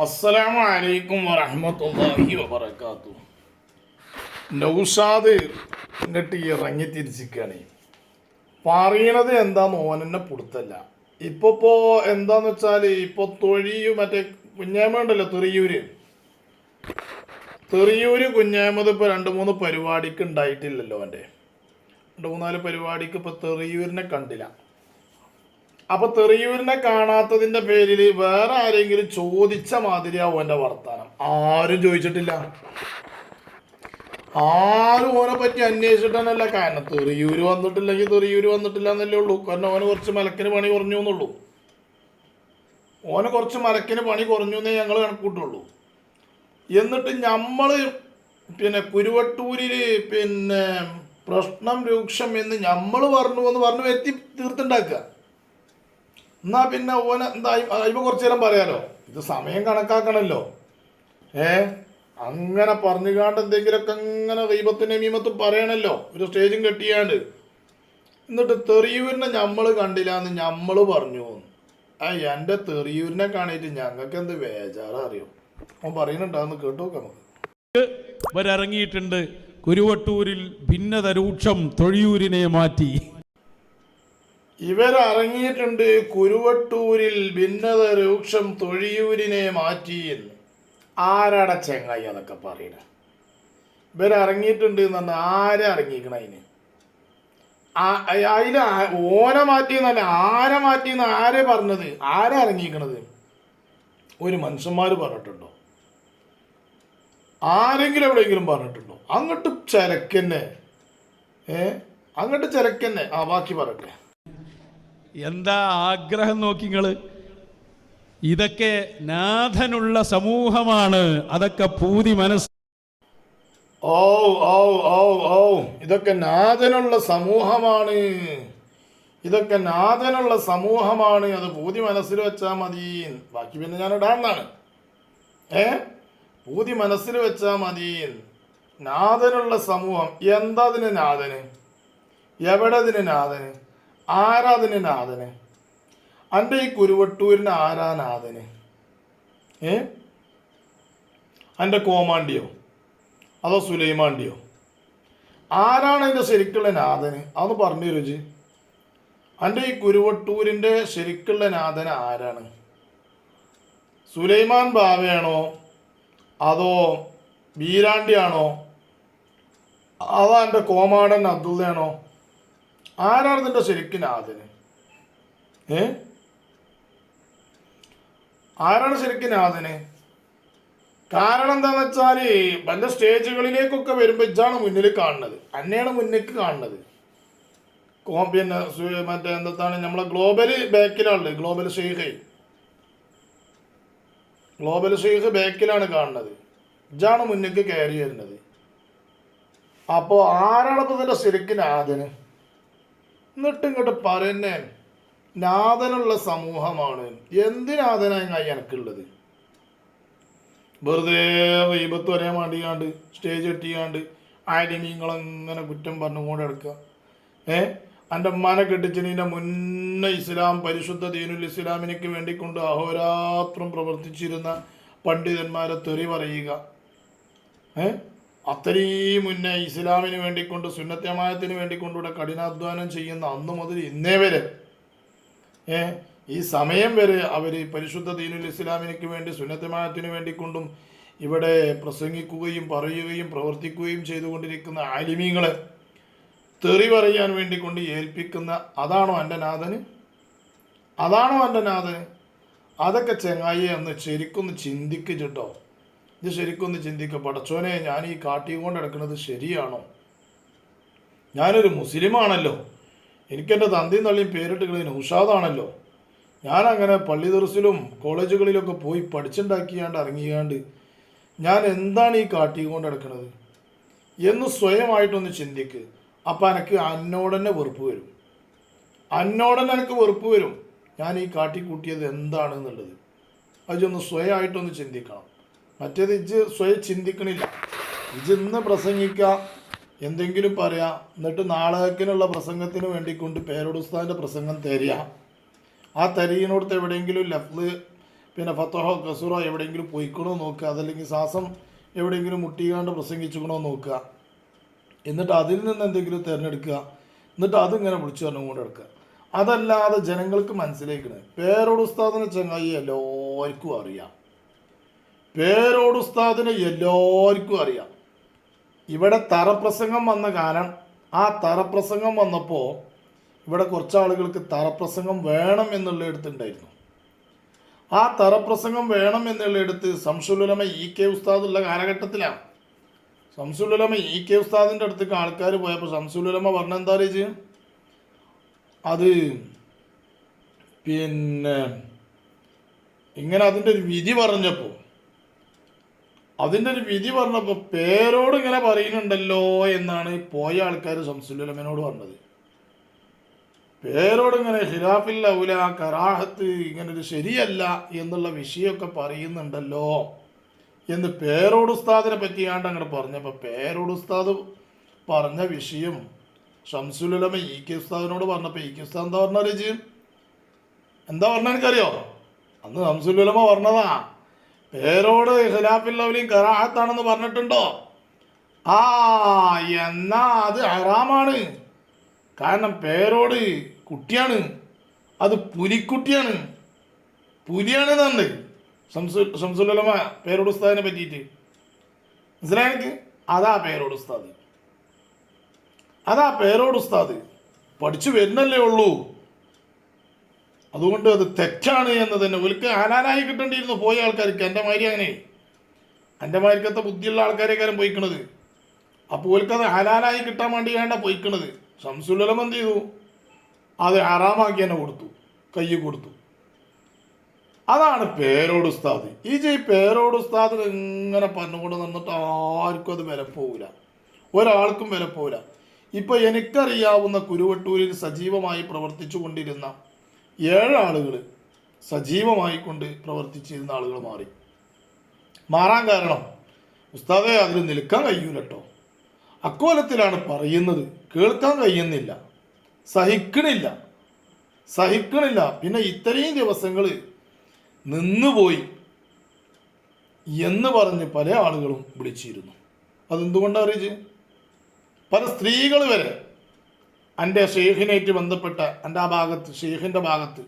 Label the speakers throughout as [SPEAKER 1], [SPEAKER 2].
[SPEAKER 1] അസ്സലാമു അലൈക്കും വറഹ്മത്തുള്ളാഹി വബറകാത്തു നൗഷാദ് ഈ ഇറങ്ങി തിരിച്ചിരിക്കുകയാണ് പറയണത് എന്താന്ന് ഓനെന്നെ പുടുത്തല്ല. ഇപ്പൊ ഇപ്പോ എന്താന്ന് വെച്ചാൽ ഇപ്പൊ തൊഴിയു മറ്റേ കുഞ്ഞാമ ഉണ്ടല്ലോ തെറിയൂര്. തെറിയൂര് കുഞ്ഞാമത് ഇപ്പൊ രണ്ട് മൂന്ന് പരിപാടിക്ക് ഉണ്ടായിട്ടില്ലല്ലോ അവന്റെ. രണ്ട് മൂന്നാൽ പരിപാടിക്ക് ഇപ്പൊ തെറിയൂരിനെ കണ്ടില്ല. അപ്പൊ തെറിയൂരിനെ കാണാത്തതിന്റെ പേരിൽ വേറെ ആരെങ്കിലും ചോദിച്ച മാതിരിയാവും എന്റെ വർത്താനം. ആരും ചോദിച്ചിട്ടില്ല. ആരും ഓനെ പറ്റി അന്വേഷിച്ചിട്ടല്ല കാരണം തെറിയൂര് വന്നിട്ടില്ലെങ്കിൽ തെറിയൂര് വന്നിട്ടില്ല എന്നല്ലേ ഉള്ളൂ. കാരണം ഓന് കുറച്ച് മലക്കിന് പണി കുറഞ്ഞു എന്നുള്ളൂ. ഓന് കുറച്ച് മലക്കിന് പണി കുറഞ്ഞു എന്നേ ഞങ്ങൾ കണക്കൂട്ടുള്ളൂ. എന്നിട്ട് നമ്മൾ പിന്നെ കുരുവട്ടൂരിൽ പിന്നെ പ്രശ്നം രൂക്ഷം എന്ന് നമ്മൾ പറഞ്ഞു എന്ന് പറഞ്ഞു എത്തി തീർത്തുണ്ടാക്കുക. എന്നാ പിന്നെ ഓന എന്താ അയ്മ കുറച്ചു നേരം പറയാലോ? ഇത് സമയം കണക്കാക്കണല്ലോ. ഏ? അങ്ങനെ പറഞ്ഞുകാണ്ട് എന്തെങ്കിലുമൊക്കെ അങ്ങനെ ദൈവത്തിന്റെ മീമത്തും പറയണല്ലോ. ഒരു സ്റ്റേജും കെട്ടിയാണ്ട്. എന്നിട്ട് തെറിയൂരിനെ നമ്മൾ കണ്ടില്ല എന്ന് നമ്മൾ പറഞ്ഞു. ആ എന്റെ തെറിയൂരിനെ കാണിയിട്ട് ഞങ്ങൾക്ക് എന്ത് വേജാറ അറിയോ അവൻ പറയുന്നുണ്ടാന്ന് കേട്ടു നമുക്ക്.
[SPEAKER 2] വരിറങ്ങിയിട്ടുണ്ട് കുരുവട്ടൂരിൽ ഭിന്നത രൂക്ഷം തൊഴിയൂരിനെ മാറ്റി.
[SPEAKER 1] ഇവരറങ്ങിയിട്ടുണ്ട് കുരുവട്ടൂരിൽ ഭിന്നത രൂക്ഷം തൊഴിയൂരിനെ മാറ്റി എന്ന്. ആരാടെ ചെങ്ങായി അതൊക്കെ പറയണ. ഇവരറങ്ങിയിട്ടുണ്ട് എന്ന് ആരെ ഇറങ്ങിക്കണ അതിന്? അതിൽ ഓനെ മാറ്റിയെന്നല്ല ആരെ മാറ്റിയെന്ന് ആരെ പറഞ്ഞത്? ആരെ ഇറങ്ങിക്കണത് ഒരു മനുഷ്യന്മാർ പറഞ്ഞിട്ടുണ്ടോ? ആരെങ്കിലും എവിടെയെങ്കിലും പറഞ്ഞിട്ടുണ്ടോ? അങ്ങോട്ട് ചരക്കന്നെ ഏ? അങ്ങോട്ട് ചരക്കന്നെ ആ ബാക്കി പറയട്ടെ.
[SPEAKER 2] എന്താ ആഗ്രഹം നോക്കി നിങ്ങൾ ഇതൊക്കെ നാഥനുള്ള സമൂഹമാണ്. അതൊക്കെ പൂതി മനസ്സ്
[SPEAKER 1] ഓ ഓ ഓ ഓ ഇതൊക്കെ നാഥനുള്ള സമൂഹമാണ്. ഇതൊക്കെ നാഥനുള്ള സമൂഹമാണ്. അത് പൂതി മനസ്സിൽ വെച്ചാൽ മതി. ബാക്കി പിന്നെ ഞാൻ ഇടാന്നാണ് ഏ? പൂതി മനസ്സിൽ വെച്ചാൽ മതി. നാഥനുള്ള സമൂഹം. എന്താ അതിന് നാഥന്? എവിടെ അതിന് നാഥന്? ആരാ അതിന് നാഥന്? എന്റെ ഈ കുരുവട്ടൂരിന് ആരാ ഏ? എന്റെ കോമാണ്ടിയോ? അതോ സുലൈമാണ്ടിയോ? ആരാണ് അതിന്റെ ശരിക്കുള്ള നാഥന്? അതൊന്ന് പറഞ്ഞു രുചി എന്റെ ഈ കുരുവട്ടൂരിന്റെ ശരിക്കുള്ള നാഥന ആരാണ്? സുലൈമാൻ ബാവയാണോ? അതോ ബീരാണ്ടിയാണോ അതോ എന്റെ കോമാടൻ അബ്ദുള്ളയാണോ? ആരാണ് നിന്റെ ശരിക്കും നാഥന് ഏ? ആരാണ് ശരിക്കും നാഥന് കാരണം എന്താന്ന് വെച്ചാൽ പല സ്റ്റേജുകളിലേക്കൊക്കെ വരുമ്പോൾ ഇജാണ് മുന്നിൽ കാണുന്നത്. അന്നെയാണ് മുന്നിലേക്ക് കാണുന്നത്. കോമ്പിയൻ മറ്റേ എന്താണ് നമ്മളെ ഗ്ലോബൽ ബാക്കിലാണുള്ളത് ഗ്ലോബൽ ഷെയ്ഖ്. ഗ്ലോബൽ ഷെയ്ഖ് ബാക്കിലാണ് കാണുന്നത്. ഇജാണ് മുന്നിലേക്ക് കയറി വരുന്നത്. അപ്പോൾ ആരാണ് ഇപ്പോൾ ശരിക്കും എന്നിട്ട് ഇങ്ങോട്ട് പറയുന്നേ നാഥനുള്ള സമൂഹമാണ്. എന്തിനാഥനായി എനക്കുള്ളത് വെറുതെ വൈബത്ത് വരാൻ വേണ്ടിയാണ്ട് സ്റ്റേജ് കെട്ടിയാണ്ട് എങ്ങനെ കുറ്റം പറഞ്ഞുകൊണ്ട് എടുക്കുക ഏ? എന്റെ ഉമ്മാനെ കെട്ടിച്ചതിന്റെ മുന്നേ ഇസ്ലാം പരിശുദ്ധ ദീനുൽ ഇസ്ലാമിനേക്ക് വേണ്ടി കൊണ്ട് അഹോരാത്രം പ്രവർത്തിച്ചിരുന്ന പണ്ഡിതന്മാരെ തെറി പറയുക. ഏ? അത്രയും മുന്നേ ഇസ്ലാമിന് വേണ്ടിക്കൊണ്ട് സുന്നത്യമായത്തിന് വേണ്ടിക്കൊണ്ട് ഇവിടെ കഠിനാധ്വാനം ചെയ്യുന്ന അന്ന് മുതൽ ഇന്നേ വരെ ഏ ഈ സമയം വരെ അവർ പരിശുദ്ധ ദീനുൽ ഇസ്ലാമിനു വേണ്ടി സുന്നത്യമായത്തിന് വേണ്ടിക്കൊണ്ടും ഇവിടെ പ്രസംഗിക്കുകയും പറയുകയും പ്രവർത്തിക്കുകയും ചെയ്തുകൊണ്ടിരിക്കുന്ന ആലിമീങ്ങളെ തെറി പറയാൻ വേണ്ടി കൊണ്ട് ഏൽപ്പിക്കുന്ന അതാണോ എന്റെ നാഥന്? അതാണോ എന്റെ നാഥന്? അതൊക്കെ ചെങ്ങായി എന്ന് ശരിക്കൊന്ന് ചിന്തിക്കിച്ചിട്ടോ ഇത് ശരിക്കൊന്ന് ചിന്തിക്കുക പടച്ചോനെ ഞാൻ ഈ കാട്ടി കൊണ്ട് നടക്കുന്നത് ശരിയാണോ? ഞാനൊരു മുസ്ലിമാണല്ലോ. എനിക്കെന്റെ തന്തിയും തള്ളിയും പേരിട്ടുള്ളത് നൗഷാദാണല്ലോ ഞാനങ്ങനെ പള്ളി ദർസിലും കോളേജുകളിലൊക്കെ പോയി പഠിച്ചുണ്ടാക്കിയാണ്ട് ഇറങ്ങിയാണ്ട് ഞാൻ എന്താണ് ഈ കാട്ടി കൊണ്ട് നടക്കുന്നത്? എന്ന് സ്വയമായിട്ടൊന്ന് ചിന്തിക്ക്. അപ്പം എനിക്ക് അന്നോട് തന്നെ വെറുപ്പ് വരും. അന്നോട് തന്നെ എനിക്ക് വെറുപ്പ് വരും. ഞാൻ ഈ കാട്ടിക്കൂട്ടിയത് എന്താണ് എന്നുള്ളത് അതൊന്ന് സ്വയമായിട്ടൊന്ന് ചിന്തിക്കണം. മറ്റേത് ഇജ് സ്വയം ചിന്തിക്കണില്ല. ഇജ് ഇന്ന് പ്രസംഗിക്കുക എന്തെങ്കിലും പറയാം എന്നിട്ട് നാളേക്കിനുള്ള പ്രസംഗത്തിന് വേണ്ടിക്കൊണ്ട് പേരോടുസ്താന്റെ പ്രസംഗം തരിക. ആ തരീനോടത്ത് എവിടെയെങ്കിലും ലഫ്ല് പിന്നെ ഫത്തഹോ കസൂറോ എവിടെയെങ്കിലും പൊയ്ക്കണോ നോക്കുക. അതല്ലെങ്കിൽ ശ്വാസം എവിടെയെങ്കിലും മുട്ടിയാണ്ട് പ്രസംഗിച്ചുക്കണോ നോക്കുക. എന്നിട്ട് അതിൽ നിന്ന് എന്തെങ്കിലും തിരഞ്ഞെടുക്കുക. എന്നിട്ട് അതിങ്ങനെ വിളിച്ചു പറഞ്ഞു കൊണ്ട് എടുക്കുക അതല്ലാതെ ജനങ്ങൾക്ക് മനസ്സിലേക്കണേ പേരോട് ഉസ്താദിനെ ചങ്ങായി എല്ലാവർക്കും അറിയാം. പേരോട് ഉസ്താദിനെ എല്ലാവർക്കും അറിയാം. ഇവിടെ തറപ്രസംഗം വന്ന കാലം ആ തറപ്രസംഗം വന്നപ്പോൾ ഇവിടെ കുറച്ച് ആളുകൾക്ക് തറപ്രസംഗം വേണം എന്നുള്ള എടുത്തുണ്ടായിരുന്നു ആ തറപ്രസംഗം വേണം എന്നുള്ള എടുത്ത് സംസുലുലമ ഇ കെ ഉസ്താദ് ഉള്ള കാലഘട്ടത്തിലാണ്. സംസുലുലമ ഇ കെ ഉസ്താദിന്റെ അടുത്തേക്ക് ആൾക്കാർ പോയപ്പോൾ സംസുലുലമ പറഞ്ഞ എന്താ അറിയിച്ച് അത് പിന്നെ ഇങ്ങനെ അതിന്റെ ഒരു വിധി പറഞ്ഞപ്പോൾ അതിന്റെ ഒരു വിധി പറഞ്ഞപ്പോൾ പേരോട് ഇങ്ങനെ പറയുന്നുണ്ടല്ലോ എന്നാണ് പോയ ആൾക്കാർ സംസുലുലമനോട് പറഞ്ഞത്. പേരോട് ഇങ്ങനെ ഹിലാഫിൽ ഔല കറാഹത്ത് ഇങ്ങനെ ഒരു ശരിയല്ല എന്നുള്ള വിഷയമൊക്കെ പറയുന്നുണ്ടല്ലോ എന്ന് പേരോട് ഉസ്താദിനെ പറ്റിയാണ്ട് അങ്ങനെ പറഞ്ഞപ്പോൾ പേരോട് ഉസ്താദ് പറഞ്ഞ വിഷയം ഷംസുലുലമ ഇ കെ ഉസ്താദിനോട് പറഞ്ഞപ്പോൾ ഇ കെ ഉസ്താദ് എന്താ പറഞ്ഞ രജി എന്താ പറഞ്ഞ എനിക്കറിയോ? അന്ന് ഷംസുലുലമ പറഞ്ഞതാ. പേരോട് ഇഹ്ലാഫില്ലവലിയും കറാഹത്താണെന്ന് പറഞ്ഞിട്ടുണ്ടോ? ആ എന്നാ അത് ഹറാമാണ്. കാരണം പേരോട് കുട്ടിയാണ്. അത് പുലിക്കുട്ടിയാണ്. പുലിയാണ് എന്നുണ്ട് ശംസു ശംസുലമ പേരോട് ഉസ്താദിനെ പറ്റിയിട്ട്. മനസ്സിലായെനിക്ക് അതാ പേരോട് ഉസ്താദ്. അതാ പേരോട് ഉസ്താദ്. പഠിച്ചു വരുന്നല്ലേ ഉള്ളൂ. അതുകൊണ്ട് അത് തെറ്റാണ് എന്ന് തന്നെ ഒരിക്കൽ ഹലാലായി കിട്ടേണ്ടിയിരുന്നു? പോയ ആൾക്കാർക്ക്. എന്റെ മാതിരി അങ്ങനെ. എന്റെ മാതിരിക്കത്തെ ബുദ്ധിയുള്ള ആൾക്കാരെക്കാരും പോയിക്കണത്. അപ്പോൾ ഓൽക്കത് ഹലാലായി കിട്ടാൻ വേണ്ടി വേണ്ട പോയിക്കണത്. സംസുലം എന്ത് ചെയ്തു? അത് ഹറാമാക്കി തന്നെ കൊടുത്തു. കൈ കൊടുത്തു. അതാണ് പേരോട് ഉസ്താദ്. ഈ ചെയ് പേരോട് ഉസ്താദ് ഇങ്ങനെ പറഞ്ഞുകൊണ്ട് നിന്നിട്ട് ആർക്കും അത് വില പോവില്ല. ഒരാൾക്കും വില പോവില്ല. ഇപ്പൊ എനിക്കറിയാവുന്ന കുരുവട്ടൂരിൽ സജീവമായി പ്രവർത്തിച്ചു കൊണ്ടിരുന്ന ഏഴ് ആളുകൾ സജീവമായി കൊണ്ട് പ്രവർത്തിച്ചിരുന്ന ആളുകൾ മാറി. മാറാൻ കാരണം ഉസ്താദെ അതിൽ നിൽക്കാൻ കഴിയൂല കേട്ടോ അക്കോലത്തിലാണ് പറയുന്നത്. കേൾക്കാൻ കഴിയുന്നില്ല. സഹിക്കണില്ല. സഹിക്കണില്ല. പിന്നെ ഇത്രയും ദിവസങ്ങൾ നിന്നുപോയി എന്ന് പറഞ്ഞ് പല ആളുകളും വിളിച്ചിരുന്നു. അതെന്തുകൊണ്ടാണ് അറിയിച്ച് പല സ്ത്രീകൾ വരെ എന്റെ ഷെയ്ഖിനായിട്ട് ബന്ധപ്പെട്ട എന്റെ ആ ഭാഗത്ത് ഷെയ്ഖിന്റെ ഭാഗത്ത്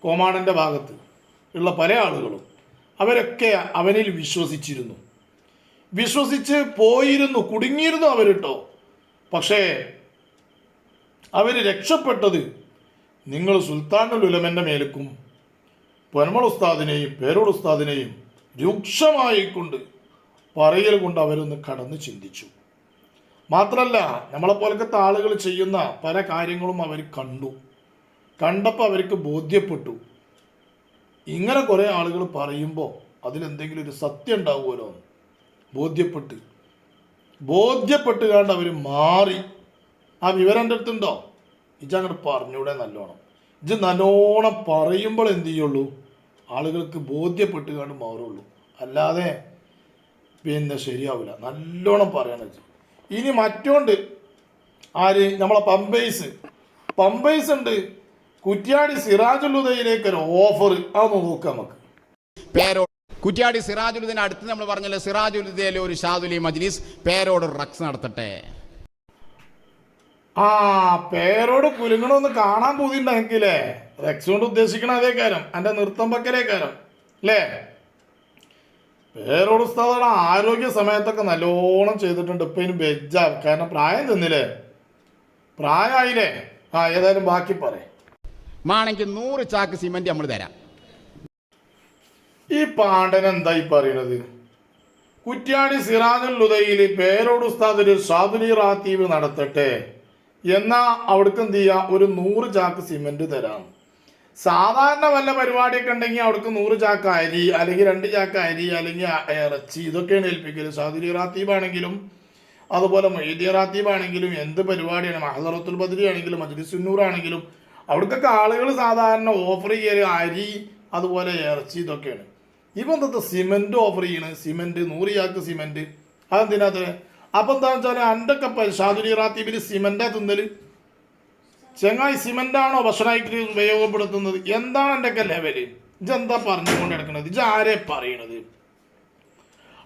[SPEAKER 1] കോമാടന്റെ ഭാഗത്ത് ഉള്ള പല ആളുകളും അവരൊക്കെ അവനിൽ വിശ്വസിച്ചിരുന്നു. വിശ്വസിച്ച് പോയിരുന്നു കുടുങ്ങിയിരുന്നു അവരിട്ടോ. പക്ഷേ അവർ രക്ഷപ്പെട്ടത് നിങ്ങൾ സുൽത്താനുൽ ഉലമന്റെ മേലക്കും പൊന്മൾ ഉസ്താദിനെയും പേരോട് ഉസ്താദിനെയും രൂക്ഷമായി പറയൽ കൊണ്ട് അവരൊന്ന് കടന്ന് ചിന്തിച്ചു. മാത്രമല്ല നമ്മളെപ്പോലത്തെ ആളുകൾ ചെയ്യുന്ന പല കാര്യങ്ങളും അവർ കണ്ടു. കണ്ടപ്പോൾ അവർക്ക് ബോധ്യപ്പെട്ടു. ഇങ്ങനെ കുറേ ആളുകൾ പറയുമ്പോൾ അതിലെന്തെങ്കിലും ഒരു സത്യം ഉണ്ടാവുമല്ലോ ബോധ്യപ്പെട്ട് ബോധ്യപ്പെട്ട്. കണ്ട് അവർ മാറി. ആ വിവരം എന്റെ അടുത്തുണ്ടോ? ഇജ് അങ്ങോട്ട് പറഞ്ഞൂടെ നല്ലോണം. ഇജ് നല്ലോണം പറയുമ്പോൾ എന്ത് ചെയ്യുള്ളൂ? ആളുകൾക്ക് ബോധ്യപ്പെട്ട് കണ്ട് മാറുള്ളൂ. അല്ലാതെ പിന്നെ ശരിയാവില്ല നല്ലോണം പറയണം ഇനി മറ്റോണ്ട് ആര്? നമ്മളെ പമ്പേഴ്സ് പമ്പേഴ്സ് ഉണ്ട്. കുറ്റ്യാടി സിറാജുലുദയിലേക്ക് ഒരു ഓഫർ അതൊന്ന് നോക്കാം നമുക്ക്.
[SPEAKER 3] പേരോട് കുറ്റ്യാടി സിറാജുലുദ്ദീൻ അടുത്ത് നമ്മൾ പറഞ്ഞല്ലോ സിറാജുലുദ്ദീനിലെ ഒരു ഷാദുലി മജ്ലിസ് പേരോട് റക്സ് നടത്തട്ടെ.
[SPEAKER 1] ആ പേരോട് കുലുങ്ങണമെന്ന് കാണാൻ പൂതിണ്ടാക്കില്ലേ റക്സ് കൊണ്ട് ഉദ്ദേശിക്കണം അതേ കാര്യം എന്റെ നൃത്തം പക്കലേ കാര്യം അല്ലേ? പേരോട് ഉസ്താദാണ്. ആരോഗ്യ സമയത്തൊക്കെ നല്ലോണം ചെയ്തിട്ടുണ്ട്. ഇപ്പൊ ഇനി ബെജ്ജാ കാരണം പ്രായം തിന്നില്ലേ? പ്രായമായില്ലേ ആ ഏതായാലും ബാക്കി പറയും.
[SPEAKER 3] മാണെങ്കിൽ നൂറ് ചാക്ക് സിമെന്റ് നമ്മൾ തരാം.
[SPEAKER 1] ഈ പാണ്ഡൻ എന്തായി പറയണത്? കുറ്റ്യാടി സിറാജുൽ ലുദയിൽ പേരോട് ഉസ്താദ് ഒരു ഷാദുലി റാത്തീവ് നടത്തട്ടെ. എന്നാ അവിടേക്ക് എന്ത് ചെയ്യാം? ഒരു നൂറ് ചാക്ക് സിമെന്റ് തരാം. സാധാരണ വല്ല പരിപാടിയൊക്കെ ഉണ്ടെങ്കിൽ അവർക്ക് നൂറ് ചാക്ക അരി അല്ലെങ്കിൽ രണ്ട് ചാക്ക അരി അല്ലെങ്കിൽ ഇറച്ചി ഇതൊക്കെയാണ് ഏൽപ്പിക്കൽ. ഷാദുലി റാത്തീബാണെങ്കിലും അതുപോലെ മൊയ്തീ റാത്തീബാണെങ്കിലും എന്ത് പരിപാടിയാണ് മഹദറത്തുൽ ബദ്രി ആണെങ്കിലും മജ്ലിസുന്നൂർ ആണെങ്കിലും അവിടേക്കൊക്കെ ആളുകൾ സാധാരണ ഓഫർ ചെയ്യൽ അരി അതുപോലെ ഇറച്ചി ഇതൊക്കെയാണ്. ഇപ്പം എന്താ സിമെന്റ് ഓഫർ ചെയ്യണ്? സിമെന്റ് നൂറ് ചാക്ക് സിമെന്റ് അതെന്തിനകത്ത് അപ്പം എന്താണെന്ന് വെച്ചാൽ എന്റെ ഒക്കെ ഷാദുലി റാത്തീബിൽ സിമെന്റാ തിന്നൽ. ചെങ്ങായി സിമെന്റാണോ ഭക്ഷണമായിട്ട് ഉപയോഗപ്പെടുത്തുന്നത്? എന്താണ് എന്റെ ഒക്കെ ലെവൽ ഇതെന്താ പറഞ്ഞുകൊണ്ട് നടക്കണത് ഇത് ആരെ പറയണത്?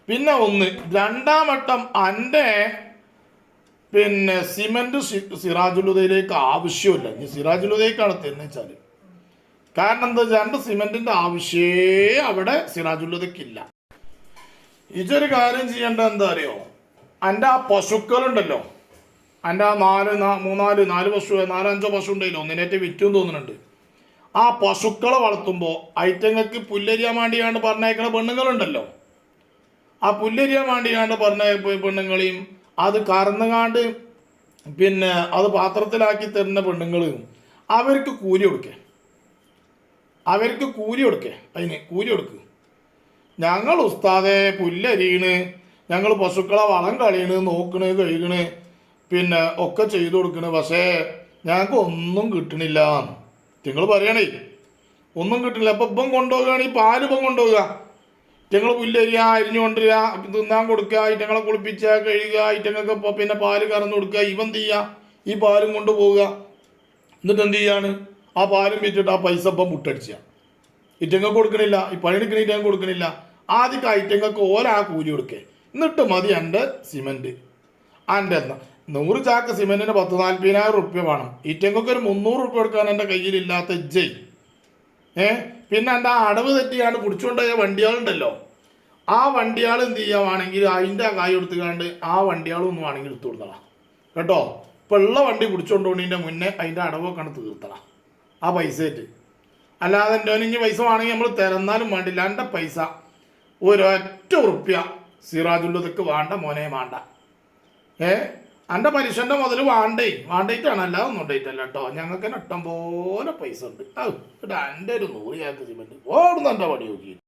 [SPEAKER 1] പിന്നെ ഒന്ന് രണ്ടാം വട്ടം എന്റെ പിന്നെ സിമന്റ് സി- സിറാജുലുദയിലേക്ക് ആവശ്യമില്ല. ഇനി സിറാജുലുദയ്ക്കാണ് തെന്നുവെച്ചാൽ കാരണം എന്താ വെച്ചാൽ രണ്ട് സിമെന്റിന്റെ ആവശ്യമേ അവിടെ സിറാജുലുദയ്ക്കില്ല ഇതൊരു കാര്യം ചെയ്യേണ്ട എന്താ അറിയോ? എന്റെ ആ പശുക്കളുണ്ടല്ലോ. എന്റെ ആ നാല് മൂന്നാൽ നാല് പശു നാലഞ്ചോ പശു ഉണ്ടല്ലോ ഒന്നിനേറ്റ് വിറ്റും തോന്നുന്നുണ്ട്. ആ പശുക്കളെ വളർത്തുമ്പോൾ ഐറ്റങ്ങൾക്ക് പുല്ലരിയാൻ വേണ്ടിയാണ്ട് പറഞ്ഞേക്കണ പെണ്ണുങ്ങളുണ്ടല്ലോ. ആ പുല്ലരിയാൻ വേണ്ടിയാണ്ട് പറഞ്ഞ പെണ്ണുങ്ങളെയും അത് കറന്നുകാണ്ട് പിന്നെ അത് പാത്രത്തിലാക്കി തരുന്ന പെണ്ണുങ്ങളും അവർക്ക് കൂലി കൊടുക്കുക അവർക്ക് കൂലി കൊടുക്കുക അതിന് കൂലി കൊടുക്കുക ഞങ്ങൾ ഉസ്താദെ പുല്ലരിയണ് ഞങ്ങൾ പശുക്കളെ വളം കളിയണ് നോക്കണ് കഴുകണ് പിന്നെ ഒക്കെ ചെയ്തു കൊടുക്കണ്. പക്ഷേ ഞങ്ങൾക്ക് ഒന്നും കിട്ടണില്ല. നിങ്ങൾ പറയണേ ഒന്നും കിട്ടണില്ല. അപ്പം ഇപ്പം കൊണ്ടുപോവുകയാണ് ഈ പാൽ ഇപ്പം കൊണ്ടുപോവുക ഇറ്റങ്ങൾ പുല്ലരിക അരിഞ്ഞു കൊണ്ടുവരിക തിന്നാൻ കൊടുക്കുക ഇറ്റങ്ങളെ കുളിപ്പിച്ച കഴുകുക ഇറ്റങ്ങൾക്ക് പിന്നെ പാൽ കറന്നു കൊടുക്കുക. ഇവൻ ചെയ്യുക? ഈ പാലും കൊണ്ടുപോവുക എന്നിട്ട് എന്ത് ചെയ്യാണ്? ആ പാലും വിറ്റിട്ട് ആ പൈസ ഇപ്പം മുട്ടടിച്ച ഇറ്റങ്ങൾക്ക് കൊടുക്കണില്ല. ഈ പണിയെടുക്കണ ഇറ്റങ്ങൾ കൊടുക്കണില്ല. ആദ്യമൊക്കെ ഐറ്റങ്ങൾക്ക് ഓരോ കൂലി കൊടുക്കേ. എന്നിട്ട് മതി എന്റെ സിമെന്റ്. എന്റെ എന്നാ. നൂറ് ചാക്ക് സിമെന്റിന് പത്ത് നാൽപ്പതിനായിരം റുപ്യ വേണം. ഇറ്റങ്ങൾക്ക് ഒരു മുന്നൂറ് റുപ്യ കൊടുക്കാൻ എന്റെ കയ്യിലില്ലാത്ത ജയ് ഏ? പിന്നെ എന്റെ അടവ് തെറ്റിയാണ് പിടിച്ചുകൊണ്ടുപോയ വണ്ടികളുണ്ടല്ലോ. ആ വണ്ടിയാൾ എന്ത് ചെയ്യുവാണെങ്കിൽ അതിന്റെ കായ് എടുത്തുകൊണ്ട് ആ വണ്ടിയാളൊന്നും വേണമെങ്കിൽ എടുത്തു കൊടുത്തടാം. കേട്ടോ? ഇപ്പം ഉള്ള വണ്ടി പിടിച്ചുകൊണ്ടുപോണതിന്റെ മുന്നേ അതിന്റെ അടവൊക്കെ ആണ് തീർത്തടാം. ആ പൈസ ആയിട്ട് അല്ലാതെ എന്റെ ഇനി പൈസ വേണമെങ്കിൽ നമ്മൾ തരുന്നാലും വേണ്ടില്ല. എന്റെ പൈസ ഒരൊറ്റ ഉറുപ്യ സിറാജുള്ളതൊക്കെ വേണ്ട മോനെ വേണ്ട. ഏ? എന്റെ പലിശന്റെ മുതൽ വാണ്ടേ വാണ്ടേറ്റാണ് അല്ലാതെ ഒന്നും ഉണ്ടായിട്ടല്ല കേട്ടോ ഞങ്ങൾക്ക് ഇഷ്ടം പോലെ പൈസ ഉണ്ട്. ആ എന്റെ ഒരു നൂറ് ചാക്ക് സിമെന്റ് ഓടുന്ന എന്റെ പടി നോക്കിയിട്ട്.